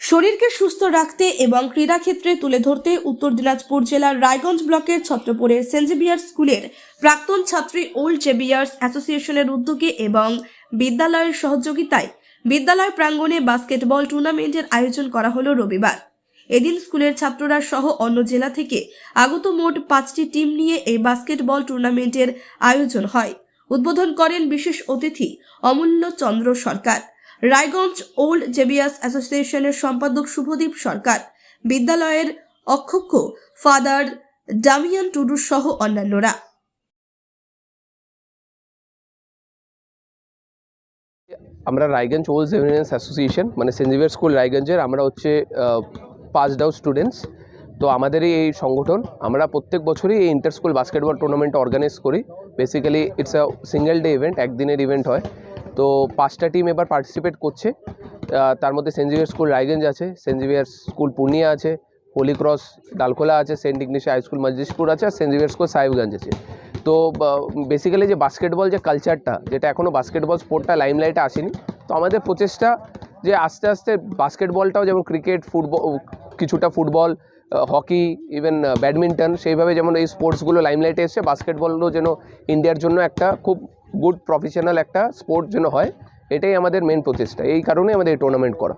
শরীরকে সুস্থ রাখতে এবং ক্রীড়াক্ষেত্রে তুলে ধরতে উত্তর দিনাজপুর জেলার রায়গঞ্জ ব্লকের ছত্রপুরের সেন্ট জেভিয়ার্স স্কুলের প্রাক্তন ছাত্রী ওল্ড জেভিয়ার্স অ্যাসোসিয়েশনের উদ্যোগে এবং বিদ্যালয়ের সহযোগিতায় বিদ্যালয় প্রাঙ্গণে বাস্কেটবল টুর্নামেন্টের আয়োজন করা হলো রবিবার। এদিন স্কুলের ছাত্ররা সহ অন্য জেলা থেকে আগত মোট পাঁচটি টিম নিয়ে এই বাস্কেটবল টুর্নামেন্টের আয়োজন হয়। উদ্বোধন করেন বিশেষ অতিথি অমূল্য চন্দ্র সরকার। রায়গঞ্জ ওল্ড জেবিয়াস অ্যাসোসিয়েশনের সম্পাদক শুভদীপ সরকার, বিদ্যালয়ের অক্ষক্ষ ফাদার ডামিয়ান টুডু সহ অন্যান্যরা। আমরা রায়গঞ্জ ওল্ড জেভিনিয়ান্স অ্যাসোসিয়েশন মানে সেন্ট জেভিয়ার স্কুল রায়গঞ্জের, আমরা হচ্ছে পাসড আউট স্টুডেন্টস তো আমাদের এই সংগঠন, আমরা প্রত্যেক বছরই এই inter school basketball tournament organise করি। Basically it's a single day event একদিনের ইভেন্ট হয়। তো পাঁচটা টিম এবার পার্টিসিপেট করছে। তার মধ্যে সেন্ট জেভিয়ার স্কুল রায়গঞ্জ আছে সেন্ট জেভিয়ার স্কুল পূর্ণিয়া আছে হোলি ক্রস ডালখোলা আছে সেন্ট ইগনিশিয়া হাই স্কুল আছে, আর সেন্ট জেভিয়ার স্কুল সাহেবগঞ্জ আছে। তো বেসিক্যালি যে বাস্কেটবল যে কালচারটা যেটা এখনও বাস্কেটবল স্পোর্টটা লাইমলাইটে আসেনি, তো আমাদের প্রচেষ্টা যে আস্তে আস্তে বাস্কেটবলটাও যেমন ক্রিকেট ফুটবল কিছুটা ফুটবল হকি ইভেন ব্যাডমিন্টন সেইভাবে যেমন এই স্পোর্টসগুলো লাইমলাইটে এসছে বাস্কেটবলও যেন ইন্ডিয়ার জন্য একটা খুব গুড প্রফেশনাল একটা স্পোর্ট যেন হয়, এটাই আমাদের মেন প্রচেষ্টা। এই কারণে আমাদের এই টুর্নামেন্ট করা।